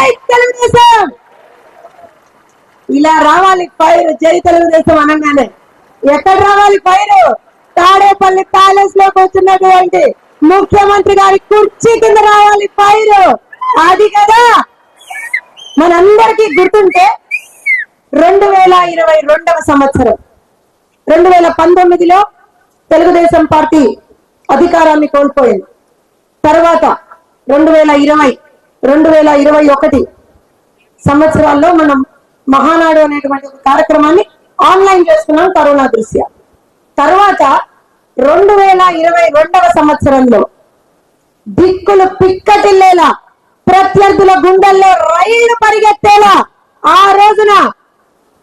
జై తెలుగుదేశం! ఇలా రావాలి పైరు జై తెలుగుదేశం అనగానే. ఎక్కడ రావాలి పైరు? తాడేపల్లి ప్యాలెస్లోకి వచ్చినటువంటి ముఖ్యమంత్రి గారి కుర్చీ కింద రావాలి పైరు. అది కదా! మనందరికీ గుర్తుంటే రెండు వేల ఇరవై రెండవ సంవత్సరం రెండు వేల పంతొమ్మిదిలో తెలుగుదేశం పార్టీ అధికారాన్ని కోల్పోయింది. తర్వాత రెండు వేల ఇరవై రెండు వేల ఇరవై ఒకటి సంవత్సరాల్లో మనం మహానాడు అనేటువంటి ఒక కార్యక్రమాన్ని ఆన్లైన్ చేసుకున్నాం కరోనా దృష్ట్యా. తర్వాత రెండు వేల ఇరవై రెండవ సంవత్సరంలో దిక్కులు పిక్కటిల్లేలా ప్రత్యర్థుల గుండెల్లో రైలు పరిగెత్తేలా ఆ రోజున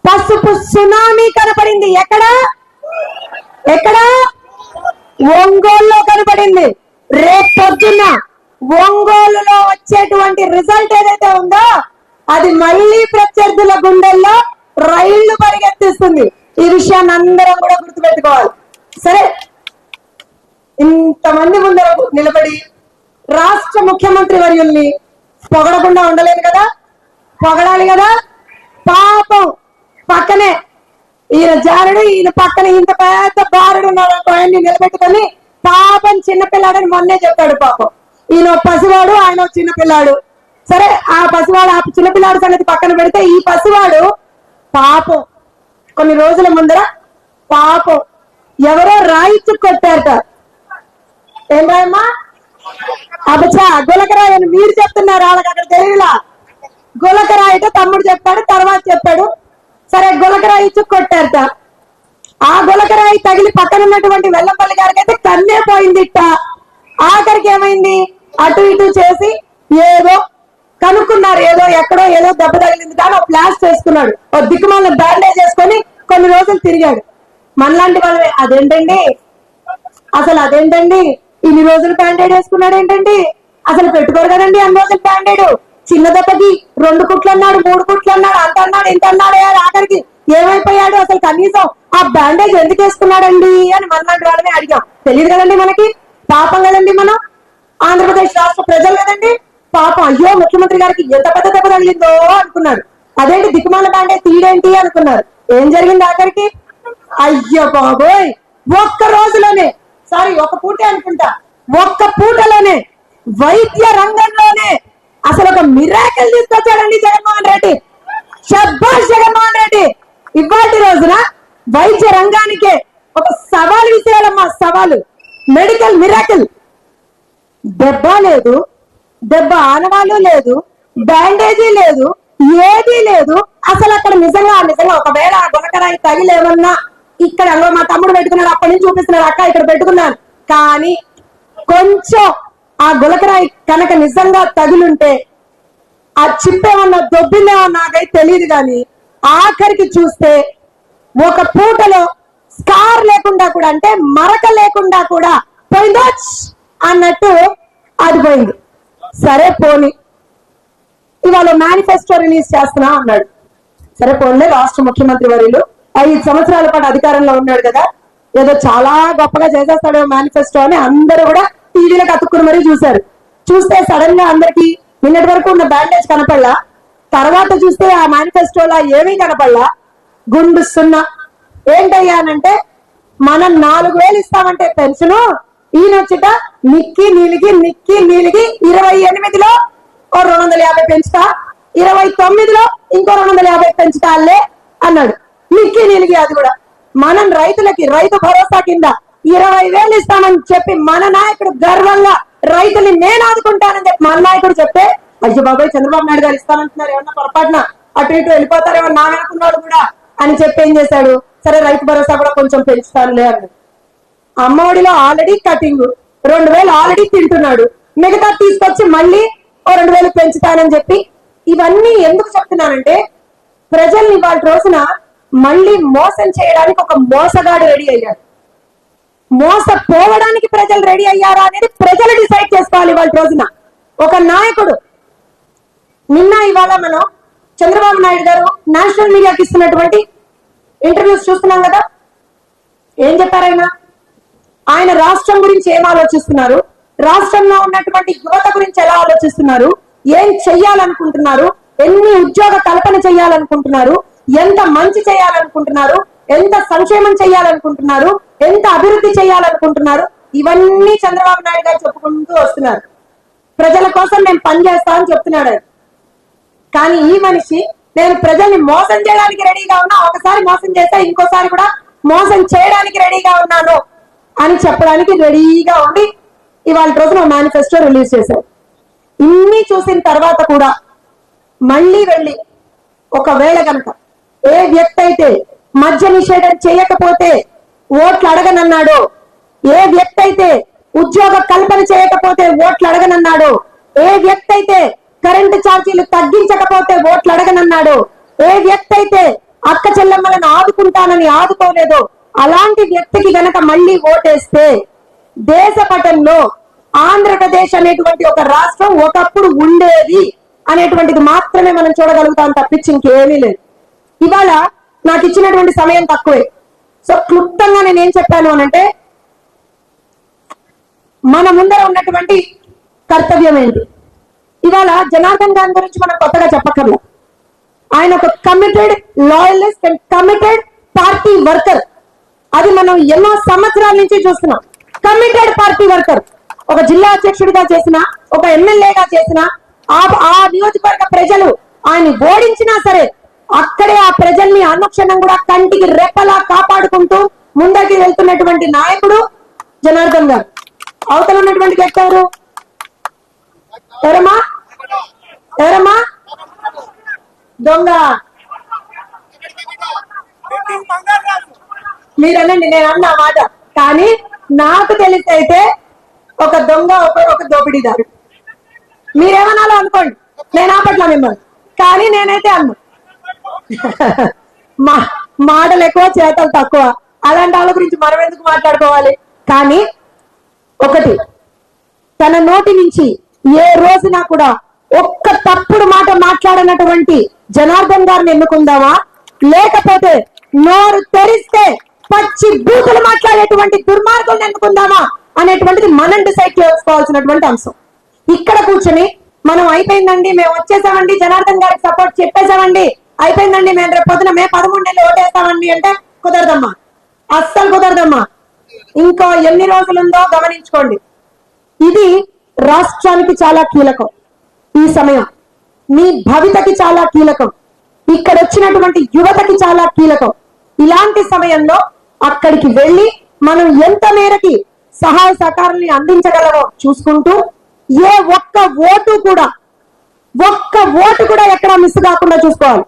పసుపు సునామీ కనపడింది. ఎక్కడ? ఎక్కడ? ఒంగోల్లో కనపడింది. రేపు పొద్దున్న ఒంగోలులో వచ్చేటువంటి రిజల్ట్ ఏదైతే ఉందో అది మళ్ళీ ప్రత్యర్థుల గుండెల్లో రైళ్ళు పరిగెత్తిస్తుంది. ఈ విషయాన్ని అందరం కూడా గుర్తుపెట్టుకోవాలి. సరే ఇంతమంది ముందర నిలబడి రాష్ట్ర ముఖ్యమంత్రి వర్యుల్ని పొగడకుండా ఉండలేదు కదా? పొగడాలి కదా? పాపం పక్కనే ఈయన జారుడు ఈయన పక్కన ఇంత పెద్ద బారుడు ఉన్నాడు ఆయన్ని నిలబెట్టుకొని పాపం చిన్నపిల్లాడని మొన్నే చెప్పాడు పాపం. ఈయన ఒక పసివాడు ఆయన ఒక చిన్నపిల్లాడు సరే ఆ పసివాడు ఆ చిన్నపిల్లాడు సంగతి పక్కన పెడితే ఈ పసివాడు పాపం. కొన్ని రోజుల ముందర పాపం. ఎవరో రాయిచ్చి కొట్టారట. ఏం రాయమ్మా? అబ్బా గులకరాయి అని మీరు చెప్తున్నారు వాళ్ళకి అక్కడ తెలియలా గులకరాయితో తమ్ముడు చెప్పాడు తర్వాత చెప్పాడు. సరే గులకరాయి ఇచ్చి కొట్టారట. ఆ గులకరాయి తగిలి పక్కన ఉన్నటువంటి వెల్లంపల్లి గారికి అయితే కన్నే పోయింది ఇట్ట ఆఖరికి ఏమైంది? అటు ఇటు చేసి ఏదో కనుక్కున్నారు ఏదో ఎక్కడో ఏదో దెబ్బ తగిలింది కానీ ఒక ప్లాస్ చేసుకున్నాడు. ఒక దిక్కుమాలను బ్యాండేజ్ చేసుకొని కొన్ని రోజులు తిరిగాడు. మనలాంటి వాళ్ళమే. అదేంటండి? అసలు అదేంటండి? ఇన్ని రోజులు బ్యాండేడ్ వేసుకున్నాడు ఏంటండి? అసలు పెట్టుకోరు కదండి అన్ని రోజులు బ్యాండేడ్ చిన్న దెబ్బకి రెండు కుట్లు అన్నాడు మూడు కుట్లు అన్నాడు అంత అన్నాడు ఇంత అన్నాడు ఆఖరికి ఏమైపోయాడు? అసలు కనీసం ఆ బ్యాండేజ్ ఎందుకు వేసుకున్నాడండి అని మనలాంటి వాళ్ళమే అడిగాం. తెలియదు కదండి మనకి? పాపం కదండి మనం? ఆంధ్రప్రదేశ్ రాష్ట్ర ప్రజలు కదండి? పాపం అయ్యో ముఖ్యమంత్రి గారికి ఎంత పెద్ద దెబ్బ తగిలిందో అనుకున్నారు. అదేంటి దిక్కుమాల బ్యాండేజ్ తీడేంటి అనుకున్నారు. ఏం జరిగింది ఆఖరికి? అయ్యో బాబోయ్! ఒక్క రోజులోనే సారీ ఒక పూటే అనుకుంటా. ఒక్క పూటలోనే వైద్య రంగంలోనే అసలు ఒక మిరాకిల్ తీసుకొచ్చాడండి జగన్మోహన్ రెడ్డి. షబ్బాష్ జగన్మోహన్ రెడ్డి. ఇవాటి రోజున వైద్య రంగానికే ఒక సవాల్ విషయాలమ్మా సవాలు. మెడికల్ మిరాకిల్ దెబ్బ లేదు దెబ్బ ఆనవాళ్ళు లేదు బ్యాండేజీ లేదు ఏదీ లేదు. అసలు అక్కడ నిజంగా నిజంగా ఒకవేళ ఆ గులకరాయి తగిలేమన్నా ఇక్కడ మా తమ్ముడు పెట్టుకున్నాడు అప్పటి నుంచి చూపిస్తున్నాడు అక్క ఇక్కడ పెట్టుకున్నాను. కానీ కొంచెం ఆ గులకరాయి కనుక నిజంగా తగిలుంటే ఆ చిప్పేమన్నా దొబ్బిందేమో నాకైతే తెలియదు కానీ ఆఖరికి చూస్తే ఒక పూటలో స్కార్ లేకుండా కూడా అంటే మరక లేకుండా కూడా పోయిందో అన్నట్టు అది పోయింది. సరే పోని. ఇవాళ మేనిఫెస్టో రిలీజ్ చేస్తున్నా అన్నాడు. సరే పోన్లే రాష్ట్ర ముఖ్యమంత్రి వర్యులు. ఐదు సంవత్సరాల పాటు అధికారంలో ఉన్నాడు కదా. ఏదో చాలా గొప్పగా చేసేస్తాడు మేనిఫెస్టో అని అందరూ కూడా టీవీలో కతుక్కుని మరీ చూశారు. చూస్తే సడన్గా అందరికి నిన్నటి వరకు ఉన్న బ్యాండేజ్ కనపడలా? తర్వాత చూస్తే ఆ మేనిఫెస్టోలా ఏమీ కనపడలా? గుండు సున్నా. ఏంటయ్యానంటే మనం నాలుగు వేలు ఇస్తామంటే పెన్షన్ ఈయన వచ్చిట నిక్కి నీలిగి నిక్కి నీలిగి ఇరవై ఎనిమిదిలో ఓ రెండు వందల యాభై పెంచుతా. ఇరవై తొమ్మిదిలో ఇంకో రెండు వందల యాభై పెంచుతాలే అన్నాడు. నిక్కి నీలిగి అది కూడా. మనం రైతులకి రైతు భరోసా కింద ఇరవై వేలు ఇస్తామని చెప్పి మన నాయకుడు గర్వంగా రైతుల్ని నేను ఆదుకుంటానని చెప్పి మన నాయకుడు చెప్తే అయ్యో బాబాయ్ చంద్రబాబు నాయుడు గారు ఇస్తానంటున్నారు ఏమన్నా పొరపాటున అటు ఇటు వెళ్ళిపోతారేమో నా వెనుకున్నాడు కూడా అని చెప్పి ఏం చేశాడు? సరే రైతు భరోసా కూడా కొంచెం పెంచుతానులే అన్నాడు. అమ్మఒడిలో ఆల్రెడీ కటింగ్ రెండు వేలు ఆల్రెడీ తింటున్నాడు. మిగతా తీసుకొచ్చి మళ్ళీ ఓ రెండు వేలు పెంచుతానని చెప్పి ఇవన్నీ ఎందుకు చెప్తున్నానంటే ప్రజల్ని వాళ్ళ రోజున మళ్ళీ మోసం చేయడానికి ఒక మోసగాడు రెడీ అయ్యాడు. మోసపోవడానికి ప్రజలు రెడీ అయ్యారా అనేది ప్రజలు డిసైడ్ చేసుకోవాలి ఇవాళ రోజున. ఒక నాయకుడు నిన్న ఇవాళ మనం చంద్రబాబు నాయుడు గారు నేషనల్ మీడియాకి ఇస్తున్నటువంటి ఇంటర్వ్యూస్ చూస్తున్నాం కదా? ఏం చెప్పారైనా ఆయన రాష్ట్రం గురించి ఏం ఆలోచిస్తున్నారు? రాష్ట్రంలో ఉన్నటువంటి యువత గురించి ఎలా ఆలోచిస్తున్నారు? ఏం చెయ్యాలనుకుంటున్నారు? ఎన్ని ఉద్యోగ కల్పన చేయాలనుకుంటున్నారు ఎంత మంచి చేయాలనుకుంటున్నారు ఎంత సంక్షేమం చేయాలనుకుంటున్నారు ఎంత అభివృద్ధి చేయాలనుకుంటున్నారు ఇవన్నీ చంద్రబాబు నాయుడు గారు చెప్పుకుంటూ వస్తున్నారు. ప్రజల కోసం నేను పనిచేస్తా అని చెప్తున్నాడు కానీ ఈ మనిషి నేను ప్రజల్ని మోసం చేయడానికి రెడీగా ఉన్నా ఒకసారి మోసం చేస్తే ఇంకోసారి కూడా మోసం చేయడానికి రెడీగా ఉన్నాను. అని చెప్పడానికి రెడీగా ఉండి ఇవాళ రోజున మేనిఫెస్టో రిలీజ్ చేశారు. ఇన్ని చూసిన తర్వాత కూడా మళ్ళీ వెళ్ళి ఒకవేళ కనుక ఏ వ్యక్తి అయితే మద్య నిషేధం చేయకపోతే ఓట్లు అడగనన్నాడో ఏ వ్యక్తి అయితే ఉద్యోగ కల్పన చేయకపోతే ఓట్లు అడగనన్నాడో ఏ వ్యక్తి అయితే కరెంటు ఛార్జీలు తగ్గించకపోతే ఓట్లు అడగనన్నాడో ఏ వ్యక్తి అయితే అక్క చెల్లెమ్మలను ఆదుకుంటానని ఆదుకోలేదు అలాంటి వ్యక్తికి గనక మళ్ళీ ఓటేస్తే దేశ పటంలో ఆంధ్రప్రదేశ్ అనేటువంటి ఒక రాష్ట్రం ఒకప్పుడు ఉండేది అనేటువంటిది మాత్రమే మనం చూడగలుగుతాం తప్పించి ఇంకేమీ లేదు. ఇవాళ నాకు ఇచ్చినటువంటి సమయం తక్కువే. సో క్లుప్తంగా నేను ఏం చెప్పాను అనంటే మన ముందర ఉన్నటువంటి కర్తవ్యం ఏంటి? ఇవాళ జనార్దన్ గారి గురించి మనం కొత్తగా చెప్పక్కర్లేదు ఆయన ఒక committed loyalist and committed party worker అది మనం ఎన్నో సంవత్సరాల నుంచి చూస్తున్నాం. కమిటెడ్ పార్టీ వర్కర్ ఒక జిల్లా అధ్యక్షుడిగా చేసిన ఒక ఎమ్మెల్యేగా చేసిన ఆ నియోజకవర్గ ప్రజలు ఆయన ఓడించినా సరే అక్కడే ఆ ప్రజల్ని అనుక్షణం కూడా కంటికి రెప్పలా కాపాడుకుంటూ ముందరికి వెళ్తున్నటువంటి నాయకుడు జనార్దన్ గారు. అవతల ఉన్నటువంటి వ్యక్తి ఎవరు? ఎవరమ్మా? ఎవరమ్మా? దొంగ. మీరు అనండి నేను అన్న మాట. కానీ నాకు తెలిసి అయితే ఒక దొంగ ఒక ఒక దోపిడీదారు. మీరేమనాలో అనుకోండి. నేను ఆపట్లా మిమ్మల్ని. కానీ నేనైతే అన్ను. మా మాటలు ఎక్కువ చేతలు తక్కువ. అలాంటి వాళ్ళ గురించి మనం ఎందుకు మాట్లాడుకోవాలి? కానీ ఒకటి తన నోటి నుంచి ఏ రోజున కూడా ఒక్క తప్పుడు మాట మాట్లాడనటువంటి జనార్దన్ గారిని ఎన్నుకుందామా? లేకపోతే నోరు తెరిస్తే పచ్చి బూతులు మాట్లాడేటువంటి దుర్మార్గులను ఎన్నుకుందామా అనేటువంటిది మనం డిసైడ్ చేసుకోవాల్సినటువంటి అంశం. ఇక్కడ కూర్చొని మనం అయిపోయిందండి మేము వచ్చేసామండి జనార్దన్ గారికి సపోర్ట్ చెప్పేసామండి. అయిపోయిందండి మేము రేపు పొద్దున మే పదమూడు నెలలు ఓటేస్తామండి అంటే కుదరదమ్మా. అస్సలు కుదరదమ్మా. ఇంకో ఎన్ని రోజులుందో గమనించుకోండి. ఇది రాష్ట్రానికి చాలా కీలకం ఈ సమయం. మీ భవితకి చాలా కీలకం. ఇక్కడ వచ్చినటువంటి యువతకి చాలా కీలకం. ఇలాంటి సమయంలో అక్కడికి వెళ్ళి మనం ఎంత మేరకి సహాయ సహకారాన్ని అందించగలమో చూసుకుంటూ ఏ ఒక్క ఓటు కూడా ఒక్క ఓటు కూడా ఎక్కడ మిస్ కాకుండా చూసుకోవాలి.